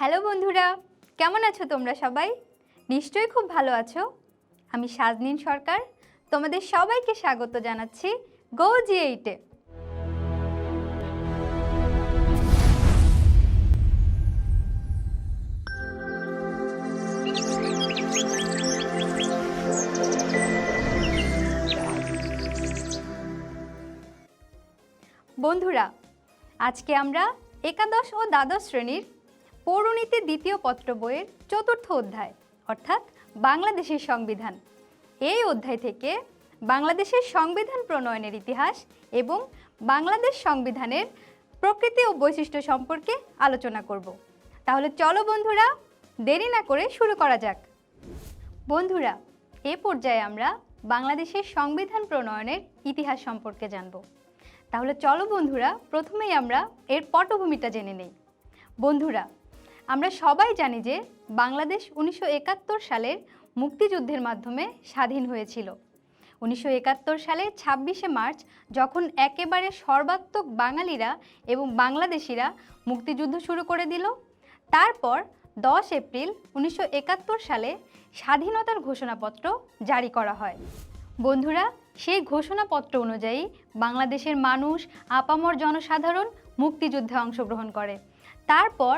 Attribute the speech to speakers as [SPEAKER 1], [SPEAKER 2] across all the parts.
[SPEAKER 1] Hello বন্ধুরা, কেমন আছো তোমরা সবাই? নিশ্চয়ই খুব ভালো আছো। আমি সাজনিন সরকার, তোমাদের সবাইকে স্বাগত জানাচ্ছি গো জি এইটে বন্ধুরা, আজকে আমরা একাদশ ও দ্বাদশ শ্রেণির পৌরনীতি দ্বিতীয় পত্র বইয়ের চতুর্থ অধ্যায়, অর্থাৎ বাংলাদেশের সংবিধান। এই অধ্যায় থেকে বাংলাদেশের সংবিধান প্রণয়নের ইতিহাস এবং বাংলাদেশ সংবিধানের প্রকৃতি ও বৈশিষ্ট্য সম্পর্কে আলোচনা করব। তাহলে চলো বন্ধুরা, দেরি না করে শুরু করা যাক। বন্ধুরা, এ পর্যায়ে আমরা বাংলাদেশের সংবিধান প্রণয়নের ইতিহাস সম্পর্কে জানব। তাহলে চলো বন্ধুরা, প্রথমেই আমরা এর পটভূমিটা জেনে নেই। বন্ধুরা আমরা সবাই জানি যে বাংলাদেশ উনিশশো একাত্তর সালের মুক্তিযুদ্ধের মাধ্যমে স্বাধীন হয়েছিল। উনিশশো একাত্তর সালে ছাব্বিশে মার্চ যখন একেবারে সর্বাত্মক বাঙালিরা এবং বাংলাদেশিরা মুক্তিযুদ্ধ শুরু করে দিল, তারপর দশ এপ্রিল উনিশশো একাত্তর সালে স্বাধীনতার ঘোষণাপত্র জারি করা হয়। বন্ধুরা, সেই ঘোষণাপত্র অনুযায়ী বাংলাদেশের মানুষ আপামর জনসাধারণ মুক্তিযুদ্ধে অংশগ্রহণ করে। তারপর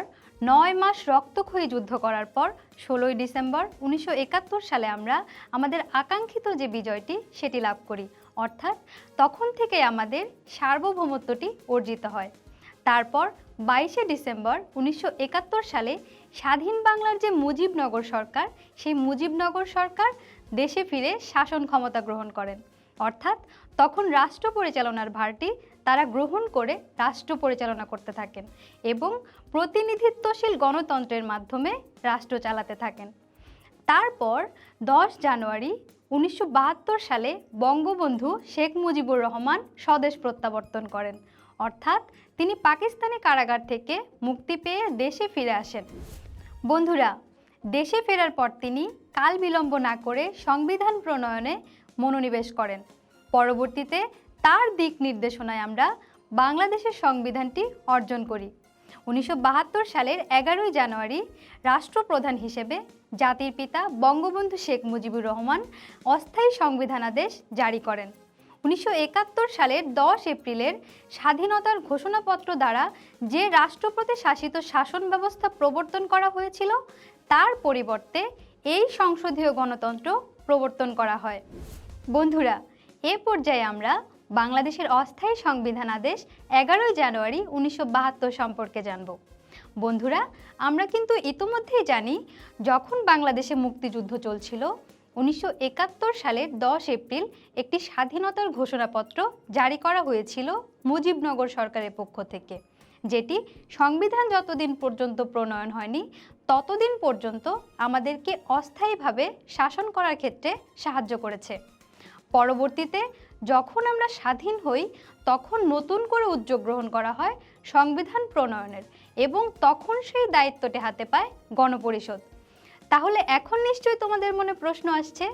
[SPEAKER 1] নয় মাস রক্তক্ষয়ী যুদ্ধ করার পর ষোলোই ডিসেম্বর উনিশশো একাত্তর সালে আমরা আমাদের আকাঙ্ক্ষিত যে বিজয়টি সেটি লাভ করি। অর্থাৎ তখন থেকে আমাদের সার্বভৌমত্বটি অর্জিত হয়। তারপর বাইশে ডিসেম্বর উনিশশো একাত্তর সালে স্বাধীন বাংলার যে মুজিবনগর সরকার, সেই মুজিবনগর সরকার দেশে ফিরে শাসন ক্ষমতা গ্রহণ করেন। অর্থাৎ তখন রাষ্ট্র পরিচালনার ভারটি তারা গ্রহণ করে রাষ্ট্র পরিচালনা করতে থাকেন এবং প্রতিনিধিত্বশীল গণতন্ত্রের মাধ্যমে রাষ্ট্র চালাতে থাকেন। তারপর দশ জানুয়ারি উনিশশো বাহাত্তর সালে বঙ্গবন্ধু শেখ মুজিবুর রহমান স্বদেশ প্রত্যাবর্তন করেন। অর্থাৎ তিনি পাকিস্তানি কারাগার থেকে মুক্তি পেয়ে দেশে ফিরে আসেন। বন্ধুরা, দেশে ফেরার পর তিনি কাল বিলম্ব না করে সংবিধান প্রণয়নে মনোনিবেশ করেন। পরবর্তীতে তার দিক নির্দেশনায় আমরা বাংলাদেশের সংবিধানটি অর্জন করি। উনিশশো বাহাত্তর সালের এগারোই জানুয়ারি রাষ্ট্রপ্রধান হিসেবে জাতির পিতা বঙ্গবন্ধু শেখ মুজিবুর রহমান অস্থায়ী সংবিধানাদেশ জারি করেন। উনিশশো একাত্তর সালের দশ এপ্রিলের স্বাধীনতার ঘোষণাপত্র দ্বারা যে রাষ্ট্রপতি শাসিত শাসন ব্যবস্থা প্রবর্তন করা হয়েছিল, তার পরিবর্তে এই সংসদীয় গণতন্ত্র প্রবর্তন করা হয়। বন্ধুরা, এ পর্যায়ে আমরা বাংলাদেশের অস্থায়ী সংবিধান আদেশ এগারোই জানুয়ারি উনিশশো বাহাত্তর সম্পর্কে জানব। বন্ধুরা, আমরা কিন্তু ইতোমধ্যেই জানি, যখন বাংলাদেশে মুক্তিযুদ্ধ চলছিল, উনিশশো একাত্তর সালের দশ এপ্রিল একটি স্বাধীনতার ঘোষণাপত্র জারি করা হয়েছিল মুজিবনগর সরকারের পক্ষ থেকে। যেটি সংবিধান যতদিন পর্যন্ত প্রণয়ন হয়নি, ততদিন পর্যন্ত আমাদেরকে অস্থায়ীভাবে শাসন করার ক্ষেত্রে সাহায্য করেছে। পরবর্তীতে যখন আমরা স্বাধীন হই, তখন নতুন করে উদ্যোগ গ্রহণ করা হয় সংবিধান প্রণয়নের এবং তখন সেই দায়িত্বটি হাতে পায় গণপরিষদ। তাহলে এখন নিশ্চয়ই তোমাদের মনে প্রশ্ন আসছে,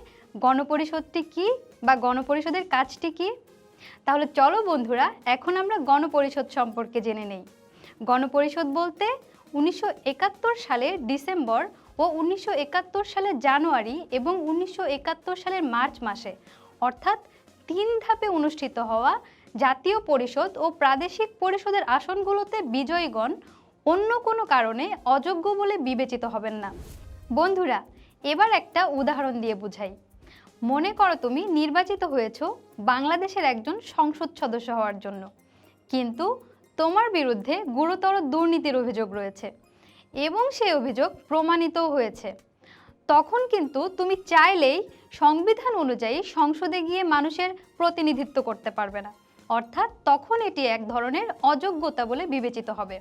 [SPEAKER 1] গণপরিষদটি কি বা গণপরিষদের কাজটি কি? তাহলে চলো বন্ধুরা, এখন আমরা গণপরিষদ সম্পর্কে জেনে নেই। গণপরিষদ বলতে উনিশশো সালের ডিসেম্বর ও উনিশশো সালের জানুয়ারি এবং উনিশশো একাত্তর সালের মার্চ মাসে, অর্থাৎ তিন ধাপে অনুষ্ঠিত হওয়া জাতীয় পরিষদ ও প্রাদেশিক পরিষদের আসনগুলোতে বিজয়ীগণ অন্য কোনো কারণে অযোগ্য বলে বিবেচিত হবেন না। বন্ধুরা, এবার একটা উদাহরণ দিয়ে বুঝাই। মনে করো তুমি নির্বাচিত হয়েছ বাংলাদেশের একজন সংসদ সদস্য হওয়ার জন্য। কিন্তু তোমার বিরুদ্ধে গুরুতর দুর্নীতির অভিযোগ রয়েছে এবং সেই অভিযোগ প্রমাণিতও হয়েছে। তখন কিন্তু তুমি চাইলেই সংবিধান অনুযায়ী সংসদে গিয়ে মানুষের প্রতিনিধিত্ব করতে পারবে না। অর্থাৎ তখন এটি এক ধরনের অযোগ্যতা বলে বিবেচিত হবে।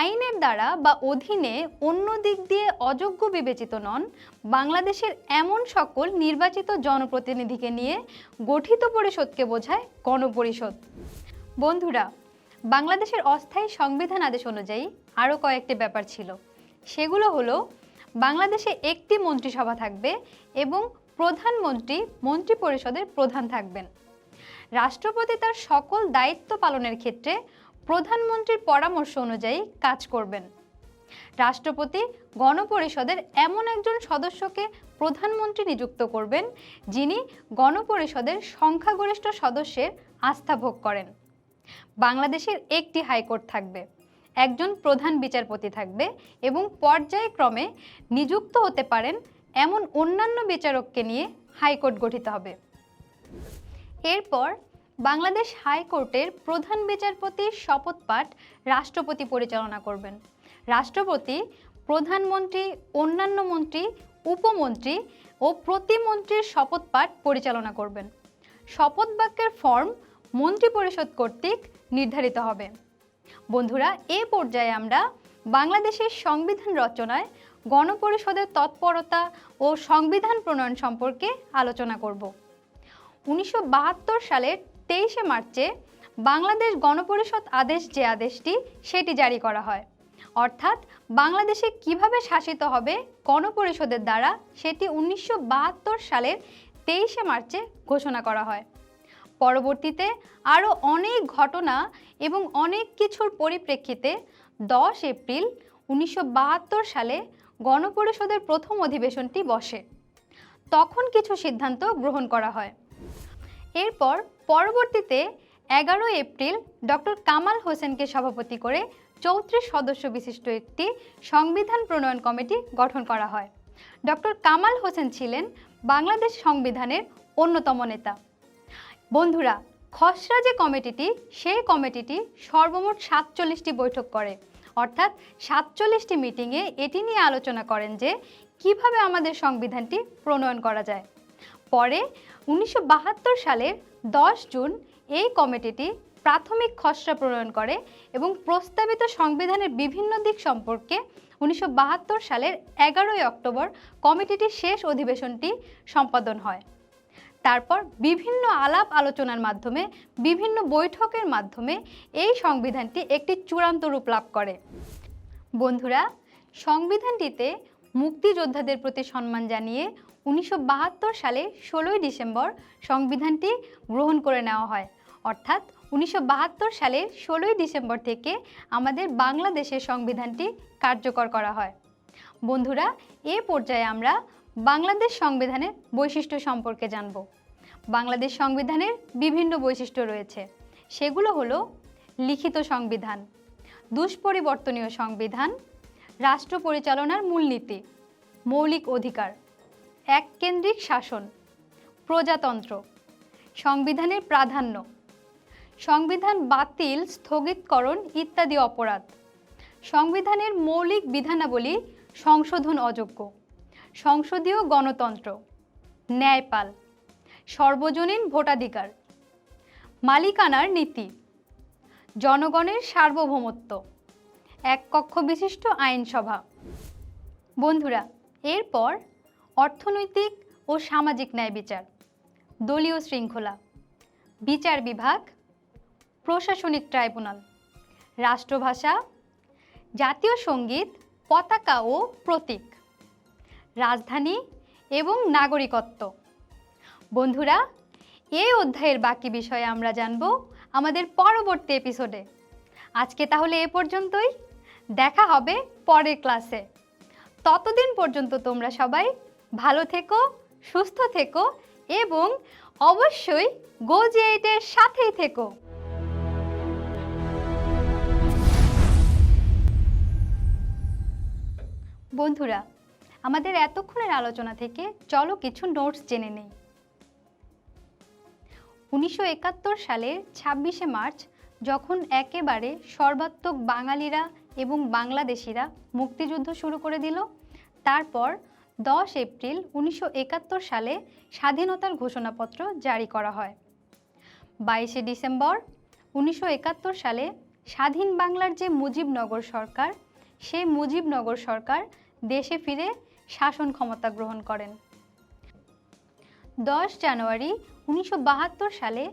[SPEAKER 1] আইনের দ্বারা বা অধীনে অন্য দিক দিয়ে অযোগ্য বিবেচিত নন, বাংলাদেশের এমন সকল নির্বাচিত জনপ্রতিনিধিকে নিয়ে গঠিত পরিষদকে বোঝায় গণপরিষদ। বন্ধুরা, বাংলাদেশের অস্থায়ী সংবিধান আদেশ অনুযায়ী আরও কয়েকটি ব্যাপার ছিল। সেগুলো হলো বাংলাদেশে একটি মন্ত্রিসভা থাকবে এবং প্রধানমন্ত্রী মন্ত্রী পরিষদের প্রধান থাকবেন। রাষ্ট্রপতি তার সকল দায়িত্ব পালনের ক্ষেত্রে প্রধানমন্ত্রীর পরামর্শ অনুযায়ী কাজ করবেন। রাষ্ট্রপতি গণপরিষদের এমন একজন সদস্যকে প্রধানমন্ত্রী নিযুক্ত করবেন, যিনি গণপরিষদের সংখ্যাগরিষ্ঠ সদস্যের আস্থা ভোগ করেন। বাংলাদেশের একটি হাইকোর্ট থাকবে। একজন প্রধান বিচারপতি থাকবে এবং পর্যায়ক্রমে নিযুক্ত হতে পারেন এমন অন্যান্য বিচারককে নিয়ে হাইকোর্ট গঠিত হবে। এরপর বাংলাদেশ হাইকোর্টের প্রধান বিচারপতির শপথ পাঠ রাষ্ট্রপতি পরিচালনা করবেন। রাষ্ট্রপতি, প্রধানমন্ত্রী, অন্যান্য মন্ত্রী, উপমন্ত্রী ও প্রতিমন্ত্রীর শপথ পাঠ পরিচালনা করবেন। শপথ বাক্যের ফর্ম মন্ত্রিপরিষদ কর্তৃক নির্ধারিত হবে। বন্ধুরা, এ পর্যায়ে আমরা বাংলাদেশের সংবিধান রচনায় গণপরিষদের তৎপরতা ও সংবিধান প্রণয়ন সম্পর্কে আলোচনা করব। উনিশশো বাহাত্তর সালের তেইশে মার্চে বাংলাদেশ গণপরিষদ আদেশ যে আদেশটি, সেটি জারি করা হয়। অর্থাৎ বাংলাদেশে কীভাবে শাসিত হবে গণপরিষদের দ্বারা, সেটি উনিশশো বাহাত্তর সালের তেইশে মার্চে ঘোষণা করা হয়। পরবর্তীতে আরও অনেক ঘটনা এবং অনেক কিছুর পরিপ্রেক্ষিতে দশ এপ্রিল উনিশশো বাহাত্তর সালে গণপরিষদের প্রথম অধিবেশনটি বসে। তখন কিছু সিদ্ধান্ত গ্রহণ করা হয়। এরপর পরবর্তীতে এগারো এপ্রিল ডক্টর কামাল হোসেনকে সভাপতি করে চৌত্রিশ সদস্য বিশিষ্ট একটি সংবিধান প্রণয়ন কমিটি গঠন করা হয়। ডক্টর কামাল হোসেন ছিলেন বাংলাদেশ সংবিধানের অন্যতম নেতা। বন্ধুরা, খসড়া যে কমিটিটি, সেই কমিটিটি সর্বমোট সাতচল্লিশটি বৈঠক করে। অর্থাৎ সাতচল্লিশটি মিটিংয়ে এটি নিয়ে আলোচনা করেন যে, কীভাবে আমাদের সংবিধানটি প্রণয়ন করা যায়। পরে উনিশশো বাহাত্তর সালের দশ জুন এই কমিটিটি প্রাথমিক খসড়া প্রণয়ন করে এবং প্রস্তাবিত সংবিধানের বিভিন্ন দিক সম্পর্কে উনিশশো বাহাত্তর সালের এগারোই অক্টোবর কমিটিটির শেষ অধিবেশনটি সম্পাদন হয়। তারপর বিভিন্ন আলাপ আলোচনার মাধ্যমে, বিভিন্ন বৈঠকের মাধ্যমে এই সংবিধানটি একটি চূড়ান্ত রূপ লাভ করে। বন্ধুরা, সংবিধানটিতে মুক্তিযোদ্ধাদের প্রতি সম্মান জানিয়ে উনিশশো বাহাত্তর সালে ষোলোই ডিসেম্বর সংবিধানটি গ্রহণ করে নেওয়া হয়। অর্থাৎ উনিশশো সালের ষোলোই ডিসেম্বর থেকে আমাদের বাংলাদেশের সংবিধানটি কার্যকর করা হয়। বন্ধুরা, এ পর্যায়ে আমরা বাংলাদেশ সংবিধানের বৈশিষ্ট্য সম্পর্কে জানব। বাংলাদেশ সংবিধানের বিভিন্ন বৈশিষ্ট্য রয়েছে। সেগুলো হলো লিখিত সংবিধান, দুষ্পরিবর্তনীয় সংবিধান, রাষ্ট্র পরিচালনার মূলনীতি, মৌলিক অধিকার, এককেন্দ্রিক শাসন, প্রজাতন্ত্র, সংবিধানের প্রাধান্য, সংবিধান বাতিল, স্থগিতকরণ ইত্যাদি অপরাধ, সংবিধানের মৌলিক বিধানাবলী সংশোধন অযোগ্য। সংসদীয় গণতন্ত্র। ন্যায়পাল। সর্বজনীন ভোটাধিকার। মালিকানার নীতি। জনগণের সার্বভৌমত্ব। এক কক্ষ বিশিষ্ট আইনসভা। বন্ধুরা, এরপর অর্থনৈতিক ও সামাজিক ন্যায় বিচার। দলীয় শৃঙ্খলা। বিচার বিভাগ। প্রশাসনিক ট্রাইব্যুনাল। রাষ্ট্রভাষা। জাতীয় সংগীত, পতাকা ও প্রতীক। রাজধানী এবং নাগরিকত্ব। বন্ধুরা এই অধ্যায়ের বাকি বিষয়ে আমরা জানব আমাদের পরবর্তী এপিসোডে। আজকে তাহলে এ পর্যন্তই। দেখা হবে পরের ক্লাসে। ততদিন পর্যন্ত তোমরা সবাই ভালো থেকো, সুস্থ থেকো এবং অবশ্যই গোজি এইটের সাথেই থেকো। বন্ধুরা আমাদের এতক্ষণের আলোচনা থেকে চলো কিছু নোটস জেনে নেই। উনিশশো একাত্তর সালের ছাব্বিশে মার্চ, যখন একেবারে সর্বাত্মক বাঙালিরা এবং বাংলাদেশিরা মুক্তিযুদ্ধ শুরু করে দিল, তারপর দশ এপ্রিল উনিশশো একাত্তর সালে স্বাধীনতার ঘোষণাপত্র জারি করা হয়। বাইশে ডিসেম্বর উনিশশো একাত্তর সালে স্বাধীন বাংলার যে মুজিবনগর সরকার, সেই মুজিবনগর সরকার দেশে ফিরে শাসন ক্ষমতা গ্রহণ করেন। দশ জানুয়ারি উনিশশো বাহাত্তর সালে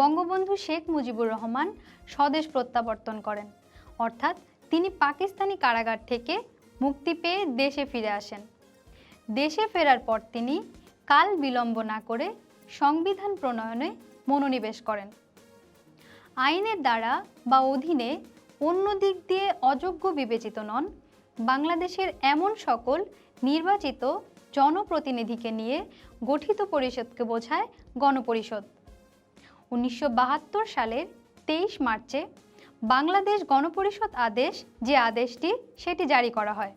[SPEAKER 1] বঙ্গবন্ধু শেখ মুজিবুর রহমান স্বদেশ প্রত্যাবর্তন করেন। অর্থাৎ তিনি পাকিস্তানি কারাগার থেকে মুক্তি পেয়ে দেশে ফিরে আসেন। দেশে ফেরার পর তিনি কাল বিলম্ব না করে সংবিধান প্রণয়নে মনোনিবেশ করেন। আইনের দ্বারা বা অধীনে অন্য দিক দিয়ে অযোগ্য বিবেচিত নন, বাংলাদেশের এমন সকল নির্বাচিত জনপ্রতিনিধিকে নিয়ে গঠিত পরিষদকে বোঝায় গণপরিষদ। উনিশশো বাহাত্তর সালের তেইশ মার্চে বাংলাদেশ গণপরিষদ আদেশ যে আদেশটি, সেটি জারি করা হয়।